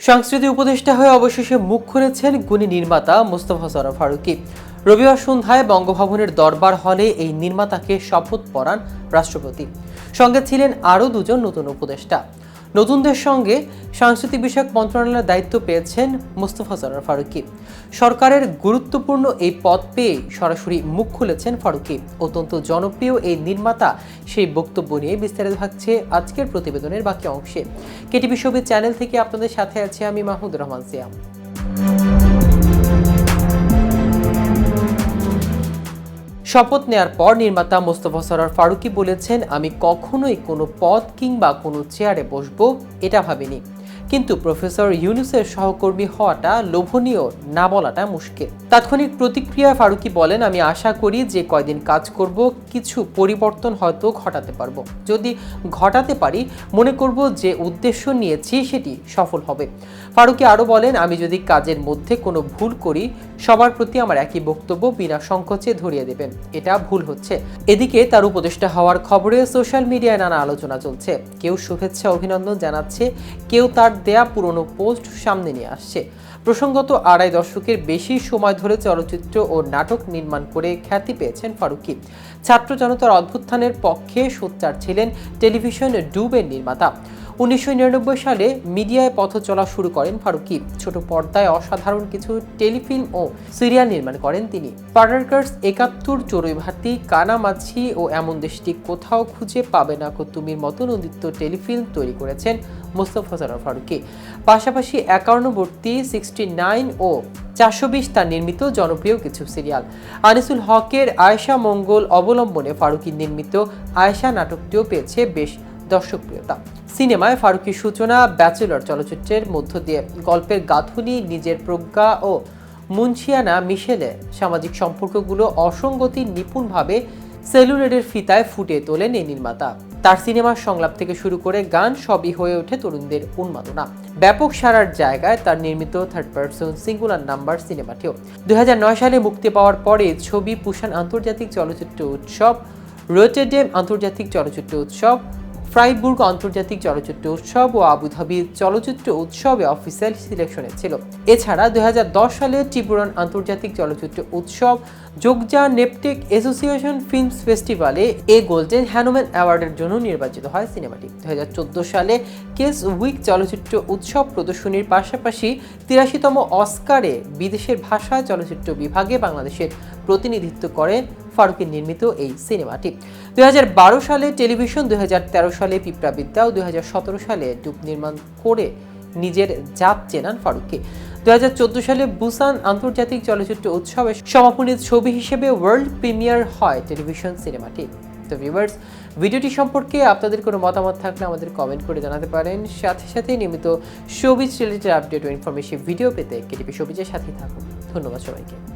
সংস্কৃতি উপদেষ্টা হয়ে অবশেষে মুখ খুলেছেন গুণী নির্মাতা মোস্তফা সরফ ফারুকি। রবিবার সন্ধ্যায় বঙ্গভবনের দরবার হলে এই নির্মাতাকে শপথ পড়ান রাষ্ট্রপতি। সঙ্গে ছিলেন আরও দুজন নতুন উপদেষ্টা। নতুনদের সঙ্গে সাংস্কৃতিক বিষয়ক মন্ত্রণালয়ের দায়িত্ব পেয়েছেন মোস্তফা সরার ফারুকি। সরকারের গুরুত্বপূর্ণ এই পদ পেয়ে সরাসরি মুখ খুলেছেন ফারুকি। অত্যন্ত জনপ্রিয় এই নির্মাতা, সেই বক্তব্য নিয়ে বিস্তারিত থাকছে আজকের প্রতিবেদনের বাকি অংশে। কেটিভি বিশ্ববিদ্যালয় চ্যানেল থেকে আপনাদের সাথে আছে আমি মাহমুদ রহমান সিয়াম। শপথ নেয়ার পর নির্মাতা মোস্তফা সরার ফারুকি বলেছেন, আমি কখনোই কোনো পদ কিংবা কোনো চেয়ারে বসবো, এটা ভাবিনি। কিন্তু প্রফেসর ইউনুসের সহকর্মী হওয়াটা লোভনীয়, না বলাটা মুশকিল। তাৎক্ষণিক প্রতিক্রিয়া ফারুকি বলেন, আমি আশা করি যে কয়দিন কাজ করব, কিছু পরিবর্তন হয়তো ঘটাতে পারব। যদি ঘটাতে পারি, মনে করব যে উদ্দেশ্য নিয়েছি সেটি সফল হবে। ফারুকি আরও বলেন, আমি যদি কাজের মধ্যে কোনো ভুল করি, সবার প্রতি আমার একই বক্তব্য বিনা সংকোচে ধরিয়ে দেবেন। এটা ভুল হচ্ছে। এদিকে তার উপদেষ্টা হওয়ার খবরে সোশ্যাল মিডিয়ায় নানা আলোচনা চলছে। কেউ শুভেচ্ছা অভিনন্দন জানাচ্ছে, কেউ তার দেয়া পুরনো পোস্ট সামনে নিয়ে আসছে। প্রসঙ্গত আড়াই দশকের বেশি সময় ধরে চলচ্চিত্র ও নাটক নির্মাণ করে খ্যাতি পেয়েছেন ফারুকি। ছাত্র জনতার অভ্যুত্থানের পক্ষে সোচ্চার ছিলেন টেলিভিশন ডুবের নির্মাতা। উনিশশো নিরানব্বই সালে মিডিয়ায় পথ চলা শুরু করেন ফারুকি ছোট পর্দায় অসাধারণ কিছু টেলিফিল্ম ও সিরিয়াল নির্মাণ করেন তিনি। পার্টারকার্স একাত্তর, চড়ুইভাতি, কানামাছি ও এমন দেশটি কোথাও খুঁজে পাবে না কো তুমির মতো নন্দিত টেলিফিল্ম তৈরি করেছেন মোস্তফা সরার ফারুকি পাশাপাশি একান্নবর্তী, সিক্সটি নাইন ও চারশো বিশ তার নির্মিত জনপ্রিয় কিছু সিরিয়াল। আনিসুল হকের আয়েশা মঙ্গল অবলম্বনে ফারুকি নির্মিত আয়েশা নাটকটিও পেয়েছে বেশ দর্শকপ্রিয়তা। সিনেমায় ফারুকির সূচনা, ব্যাচেলর চলচ্চিত্রের মধ্য দিয়ে গল্পের গাঁথুনি, নিজের প্রজ্ঞা ও মুন্সিয়ানা মিশেলে সামাজিক সম্পর্কগুলো অসঙ্গতি নিপুণভাবে সেলুলেটের ফিতায় ফুটে তোলেন এই নির্মাতা। তার সিনেমার সংলাপ থেকে শুরু করে গান সবই হয়ে ওঠে তরুণদের উন্মাদনা। ব্যাপক সারার জায়গায় তার নির্মিত থার্ড পার্সন সিঙ্গুলার নাম্বার সিনেমাটিও। দুই হাজার নয় সালে মুক্তি পাওয়ার পরে ছবি পুষান আন্তর্জাতিক চলচ্চিত্র উৎসব, রোটেডেম আন্তর্জাতিক চলচ্চিত্র উৎসব ফ্রাইবুর্গ আন্তর্জাতিক চলচ্চিত্র উৎসব ও আবুধাবি চলচ্চিত্র উৎসবে অফিসিয়াল সিলেকশনে ছিল। এছাড়া দু হাজার দশ সালে ত্রিপুরান আন্তর্জাতিক চলচ্চিত্র উৎসব যোগজা নেপটেক অ্যাসোসিয়েশন ফিল্মস ফেস্টিভ্যালে এ গোল্ডেন হ্যানুম্যান অ্যাওয়ার্ডের জন্য নির্বাচিত হয় সিনেমাটি। দুই হাজার চোদ্দ সালে কেস উইক চলচ্চিত্র উৎসব প্রদর্শনীর পাশাপাশি তিরাশিতম অস্কারে বিদেশের ভাষা চলচ্চিত্র বিভাগে বাংলাদেশের প্রতিনিধিত্ব করে ফারুকের নির্মিত এই সিনেমাটি। দুই হাজার বারো সালে টেলিভিশন, দুই হাজার তেরো সালে পিঁপড়াবিদ্যা ও দুই হাজার সতেরো সালে ডুব নির্মাণ করে নিজের জাত চেনান ফারুককে। দুই হাজার চোদ্দ সালে বুসান আন্তর্জাতিক চলচ্চিত্র উৎসবে সমাপনীর ছবি হিসেবে ওয়ার্ল্ড প্রিমিয়ার হয় টেলিভিশন সিনেমাটি। তো ভিউয়ার্স, ভিডিওটি সম্পর্কে আপনাদের কোনো মতামত থাকলে আমাদের কমেন্ট করে জানাতে পারেন। সাথে সাথে নিয়মিত শোবিজ রিলেটেড আপডেট ও ইনফরমেশন ভিডিও পেতে কেটিপি শোবিজের সাথেই থাকুন। ধন্যবাদ সবাইকে।